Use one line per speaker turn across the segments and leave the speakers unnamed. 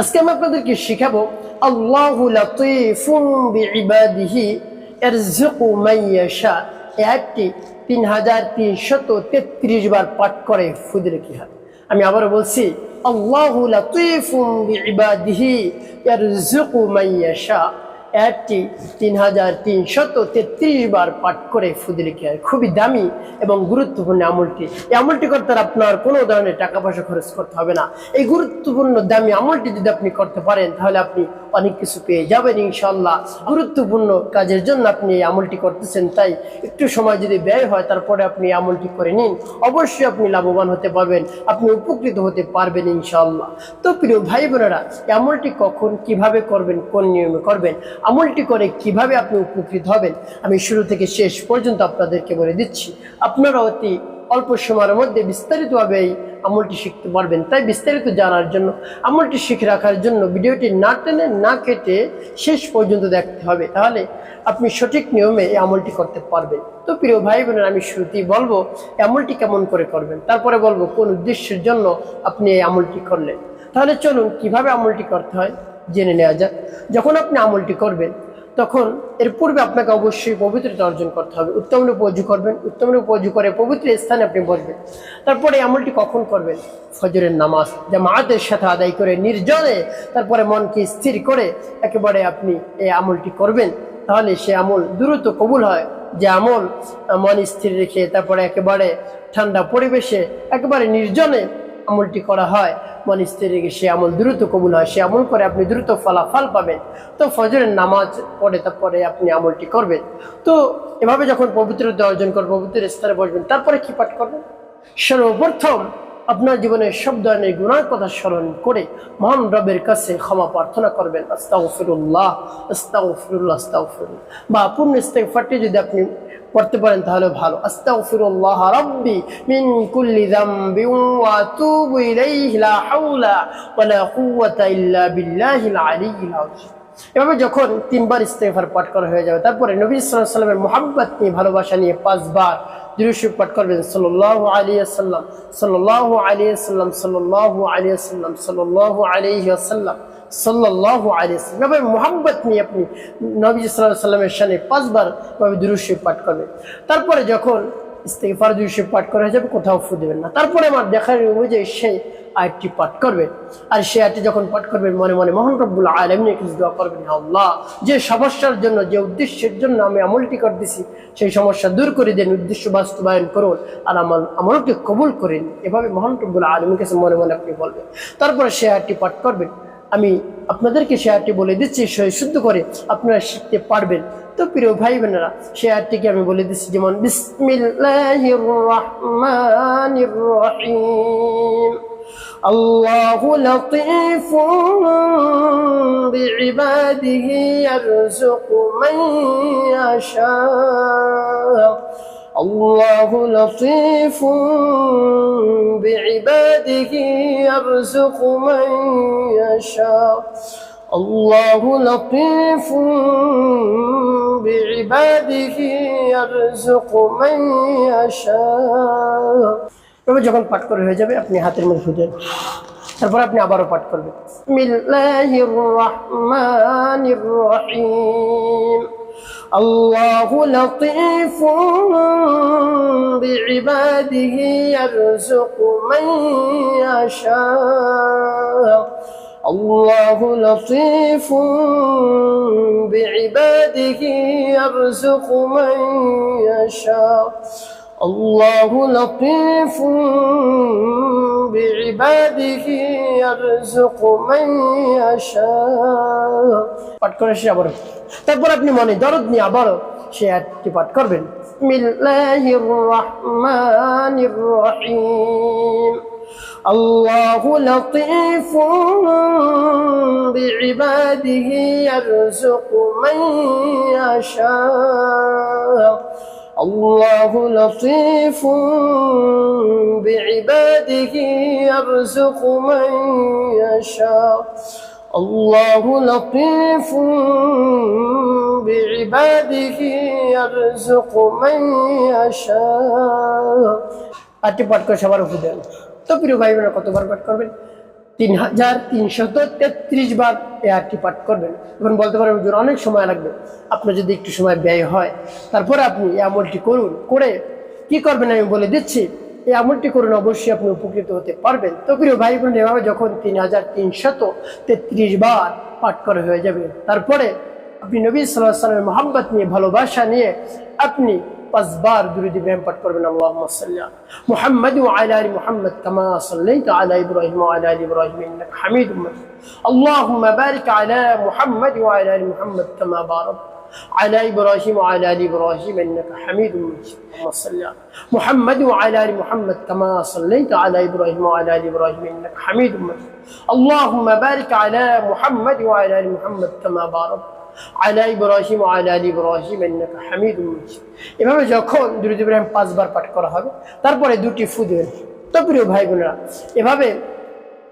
আজকে আমি আপনাদেরকে শিখাবো, আল্লাহ লাতিফুন বিইবাদিহি ইয়ারযুকু মান ইয়াশা এই আয়াতটি তিন হাজার তিনশত তেত্রিশ বার পাঠ করে ফুদির কি হয় আমি আবারও বলছি, আল্লাহ ইবাদিহি বিইবাদিহি ইয়ারযুকু একটি তিন হাজার তিনশত তেত্রিশ বার পাঠ করে ফুদির কি হয় খুবই দামি এবং গুরুত্বপূর্ণ আমলটি। এই আমলটি করতে আপনার কোনো ধরনের টাকা পয়সা খরচ করতে হবে না। এই গুরুত্বপূর্ণ দামি আমলটি যদি আপনি করতে পারেন, তাহলে আপনি অনেক কিছু পেয়ে যাবেন ইনশাল্লাহ গুরুত্বপূর্ণ কাজের জন্য আপনি এই আমলটি করতেছেন, তাই একটু সময় যদি ব্যয় হয়, তারপরে আপনি আমলটি করে নিন। অবশ্যই আপনি লাভবান হতে পারবেন, আপনি উপকৃত হতে পারবেন ইনশাল্লাহ তো প্রিয় ভাই বোনেরা, এই আমলটি কখন, কীভাবে করবেন, কোন নিয়মে করবেন? আমলটি করে কীভাবে আপনি উপকৃত হবেন, আমি শুরু থেকে শেষ পর্যন্ত আপনাদেরকে বলে দিচ্ছি। আপনারা অতি অল্প সময়ের মধ্যে বিস্তারিতভাবে এই আমলটি শিখতে পারবেন। তাই বিস্তারিত জানার জন্য, আমলটি শিখে রাখার জন্য ভিডিওটি না টেনে না কেটে শেষ পর্যন্ত দেখতে হবে। তাহলে আপনি সঠিক নিয়মে এই আমলটি করতে পারবেন। তো প্রিয় ভাই বোনের আমি শুরুতেই বলব, আমলটি কেমন করে করবেন? তারপরে বলব, কোন উদ্দেশ্যের জন্য আপনি এই আমলটি করলেন? তাহলে চলুন, কীভাবে আমলটি করতে হয়? জেনে নেওয়া যাক। যখন আপনি আমলটি করবেন, তখন এর পূর্বে আপনাকে অবশ্যই পবিত্রতা অর্জন করতে হবে। উত্তম রূপে করবেন, উত্তম রূপে করে পবিত্র স্থানে আপনি বসবেন। তারপরে আমলটি কখন করবেন? ফজরের নামাজ। যা জামাতের সাথে আদায় করে নির্জনে তারপরে মনকে স্থির করে একেবারে আপনি এই আমলটি করবেন। তাহলে সে আমল দ্রুত কবুল হয়। যে আমল, মন স্থির রেখে তারপরে একেবারে ঠান্ডা পরিবেশে, একেবারে নির্জনে আমলটি করা হয়। মন স্ত্রী রেখে সে আমল দ্রুত কবুল হয়, সে আমল করে আপনি দ্রুত ফলাফল পাবেন। তো ফজরের নামাজ পড়ে তারপরে আপনি আমলটি করবেন। তো এভাবে যখন পবিত্রতা অর্জন করবেন পবিত্র স্তরে বসবেন, তারপরে কি পাঠ করবেন? সর্বপ্রথম আপনার জীবনের সব ধরনের গুণার কথা স্মরণ করে মহান রবের কাছে ক্ষমা প্রার্থনা করবেন। আস্তাগফিরুল্লাহ আস্তাগফিরুল্লাহ আস্তাগফিরুল্লাহ। বা পূর্ণ ইস্তেগফারটি যদি আপনি পড়তে পারেন তাহলে ভালো। মিন কুল্লি যামবি ওয়া ইলাইহি লা হাওলা ওয়া লা কুওয়াতা ইল্লা বিল্লাহিল আলিয়্যিল আযীম। এভাবে যখন তিনবার ইস্তেগফার পাঠ করা হয়ে যাবে, তারপরে নবী সাল্লাল্লাহু আলাইহি সাল্লামের মোহাব্বত নিয়ে ভালোবাসা নিয়ে পাঁচবার দুরুশরীফ পাঠ করবেন। সাল্লাহ আলিয়াল্লাম সাল্লাহ আলিয়াল্লাম সাল্লাহ আলিয়াল্লাম সাল্লাহ আলাইহি সাল্লাহ ওয়াসাল্লাম এভাবে মোহাব্বত নিয়ে আপনি নবী আলাইহি সাল্লামের শানে পাঁচবার এভাবে পাঠ করবেন। তারপরে যখন ইস্তেগফার দুরুশরীফ পাঠ করা যাবে, কোথাও ফু দেবেন না। তারপরে আমার দেখার অনুযায়ী সেই আয়াতটি পাঠ করবেন আর সেই আয়াতটি যখন পাঠ করবেন মনে মনে মোহন রব্বুল আলমিনের কিছু দোয়া করবেন আল্লাহ, যে সমস্যার জন্য, যে উদ্দেশ্যের জন্য আমি আমলটি করতেছি, সেই সমস্যা দূর করে দেন, উদ্দেশ্য বাস্তবায়ন করুন, আর আমার আমলকে কবুল করেন। এভাবে মোহন রব্বুল আলমীর কাছে মনে মনে আপনি বলবেন। তারপরে সে আয়াতটি পাঠ করবেন। আমি আপনাদেরকে সে আয়াতটি বলে দিচ্ছি সে শুদ্ধ করে আপনারা শিখতে পারবেন তো প্রিয় ভাই বোনেরা সে আয়াতটিকে আমি বলে দিচ্ছি যেমন বিসমিল্লাহির রহমানির রহিম الله لطيف بعباده يرزق من يشاء الله لطيف بعباده يرزق من يشاء الله لطيف بعباده يرزق من يشاء এবার যখন পাঠ করে হয়ে যাবে আপনি হাতের মধ্যে ফুটেন তারপর আপনি আবারও পাঠ করবেন বিসমিল্লাহির রহমানির রহিম الله لطيف بعباده يرزق من يشاء. الله لطيف بعباده يرزق من يشاء. الله لطيف بعباده يرزق من يشاء পাঠ করে সে আবার তারপর আপনি মনে দরদ নিয়ে আবারও সে আয়াতটি পাঠ করবেন বিসমিল্লাহির রহমানির রহিম الله لطيف بعباده يرزق من يشاء الله لطيف بعباده يرزق من يشاء الله لطيف بعباده يرزق من يشاء আটটি পাঠ করে সবার উপর দেন তো প্রিয় ভাই বোনেরা কতবার পাঠ করবেন তিন হাজার তিনশত তেত্রিশ বার এই আয়াতটি পাঠ করবেন। এখন বলতে পারেন অনেক সময় লাগবে। আপনার যদি একটু সময় ব্যয় হয়, তারপরে আপনি এই আমলটি করুন, করে কি করবেন আমি বলে দিচ্ছি। এই আমলটি করুন, অবশ্যই আপনি উপকৃত হতে পারবেন। তো প্রিয় ভাই বোন এভাবে যখন তিন হাজার তিনশত তেত্রিশ বার পাঠ করা হয়ে যাবে, তারপরে আপনি নবী সাল্লাহ সাল্লামের মোহাম্মত নিয়ে, ভালোবাসা নিয়ে আপনি পাঁচবার দুরুদ ইব্রাহিম পাঠ করবেন আল্লাহুম্মা সাল্লি আলা মুহাম্মদ ওয়া আলা আলি মুহাম্মদ কামা সাল্লাইতা আলা ইব্রাহিম ওয়া আলা আলি ইব্রাহিম ইন্নাকা হামিদুম মাজিদ আল্লাহুম্মা বারিক আলা মুহাম্মদ ওয়া আলা আলি মুহাম্মদ কামা বারাকতা على ابراهيم وعلى ال ابراهيم انك حميد مجيد اللهم صل على محمد وعلى ال محمد كما صليت على ابراهيم وعلى ال ابراهيم انك حميد مجيد اللهم بارك على محمد وعلى ال محمد كما باركت আয়লা ইব্রাহিম আয়লা আলী ইব্রাহিম হামিদ এভাবে যখন দুরুদ ইব্রাহিম পাঁচবার পাঠ করা হবে, তারপরে দুটি ফু দেবেন। তো প্রিয় ভাই বোনেরা এভাবে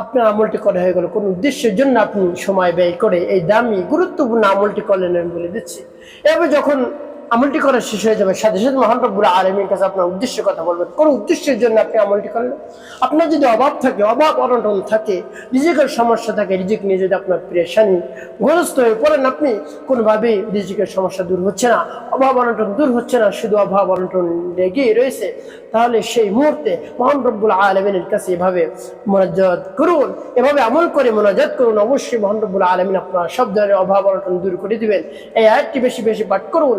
আপনার আমলটি করা হয়ে গেল। কোন উদ্দেশ্যের জন্য আপনি সময় ব্যয় করে এই দামি, গুরুত্বপূর্ণ আমলটি করলেন বলে দিচ্ছি। এভাবে যখন আমলটি করা শেষ হয়ে যাবে। সাথে সাথে মহান রব্বুল আলমীর কাছে আপনার উদ্দেশ্যের কথা বলবেন। কোন উদ্দেশ্যের জন্য আপনি আমলটি করলেন? আপনার যদি অভাব থাকে, অভাব অনটন থাকে, রিজিকের সমস্যা থাকে, রিজিক নিয়ে যদি আপনার প্রেশানি গ্রস্ত হয়ে পড়েন আপনি, কোনোভাবেই রিজিকের সমস্যা দূর হচ্ছে না। অভাব অনটন দূর হচ্ছে না, শুধু অভাব অনটন লেগেই রয়েছে। তাহলে সেই মুহূর্তে মহান রব্বুল আলমিনের কাছে এভাবে মোনাজাত করুন, এভাবে আমল করে মোনাজাত করুন। অবশ্যই মহান রব্বুল আলমিন আপনার সব ধরনের অভাব অনটন দূর করে দিবেন। এই আয়াতটি বেশি বেশি পাঠ করুন।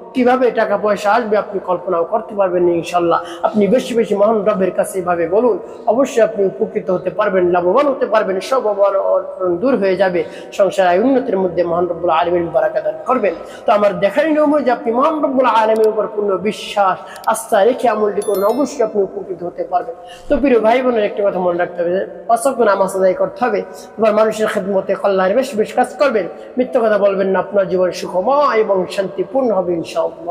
কীভাবে টাকা পয়সা আসবে আপনি কল্পনাও করতে পারবেন ইনশাল্লাহ আপনি বেশি বেশি মহান রবের কাছে এভাবে বলুন, অবশ্যই আপনি উপকৃত হতে পারবেন, লাভবান হতে পারবেন সব অবরণ দূর হয়ে যাবে। সংসার আয় উন্নতির মধ্যে মহান রব্বুল আলমীর বারাকা দান করবেন। তো আমার দেখার নিয়ম যে আপনি মহান রব্বুল আলমীর উপর পূর্ণ বিশ্বাস, আস্থা রেখে আমলটি করুন, অবশ্যই আপনি উপকৃত হতে পারবেন। তো প্রিয় ভাই বোনের একটি কথা মনে রাখতে হবে অসক্য নামাজ আদায় করতে হবে। এবার মানুষের খেদমতে কল্যাণের বেশ বেশ কাজ করবেন। মিথ্য কথা বলবেন না, আপনার জীবন সুখময় এবং শান্তিপূর্ণ হবে long.